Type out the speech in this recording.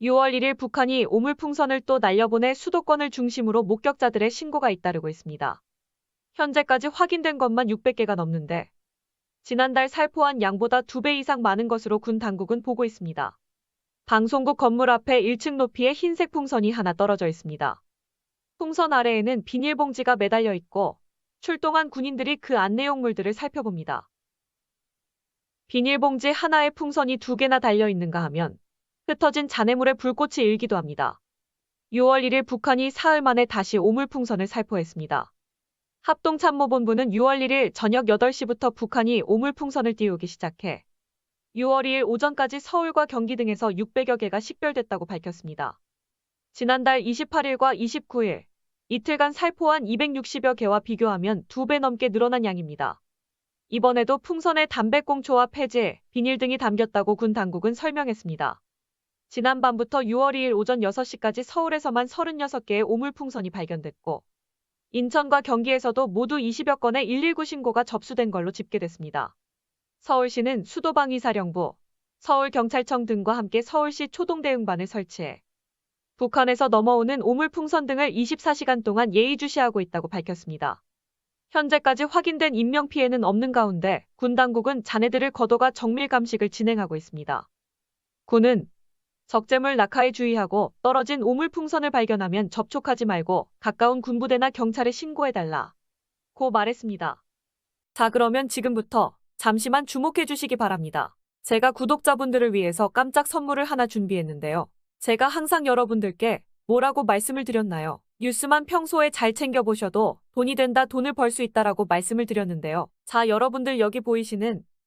6월 1일 북한이 오물풍선을 또 날려보내 수도권을 중심으로 목격자들의 신고가 잇따르고 있습니다. 현재까지 확인된 것만 600개가 넘는데 지난달 살포한 양보다 2배 이상 많은 것으로 군 당국은 보고 있습니다. 방송국 건물 앞에 1층 높이의 흰색 풍선이 하나 떨어져 있습니다. 풍선 아래에는 비닐봉지가 매달려 있고 출동한 군인들이 그 안내용물들을 살펴봅니다. 비닐봉지 하나에 풍선이 두 개나 달려 있는가 하면 흩어진 잔해물에 불꽃이 일기도 합니다. 6월 1일 북한이 사흘 만에 다시 오물풍선을 살포했습니다. 합동참모본부는 6월 1일 저녁 8시부터 북한이 오물풍선을 띄우기 시작해 6월 2일 오전까지 서울과 경기 등에서 600여 개가 식별됐다고 밝혔습니다. 지난달 28일과 29일 이틀간 살포한 260여 개와 비교하면 2배 넘게 늘어난 양입니다. 이번에도 풍선에 담배꽁초와 폐지, 비닐 등이 담겼다고 군 당국은 설명했습니다. 지난밤부터 6월 2일 오전 6시까지 서울에서만 36개의 오물풍선이 발견됐고 인천과 경기에서도 모두 20여 건의 119 신고가 접수된 걸로 집계됐습니다. 서울시는 수도방위사령부, 서울경찰청 등과 함께 서울시 초동대응반을 설치해 북한에서 넘어오는 오물풍선 등을 24시간 동안 예의주시하고 있다고 밝혔습니다. 현재까지 확인된 인명피해는 없는 가운데 군 당국은 자네들을 거둬가 정밀 감식을 진행하고 있습니다. 군은 적재물 낙하에 주의하고 떨어진 오물 풍선을 발견하면 접촉하지 말고 가까운 군부대나 경찰에 신고해달라. 고 말했습니다. 자, 그러면 지금부터 잠시만 주목해 주시기 바랍니다. 제가 구독자분들을 위해서 깜짝 선물을 하나 준비했는데요. 제가 항상 여러분들께 뭐라고 말씀을 드렸나요? 뉴스만 평소에 잘 챙겨보셔도 돈이 된다, 돈을 벌 수 있다라고 말씀을 드렸는데요. 자, 여러분들 여기 보이시는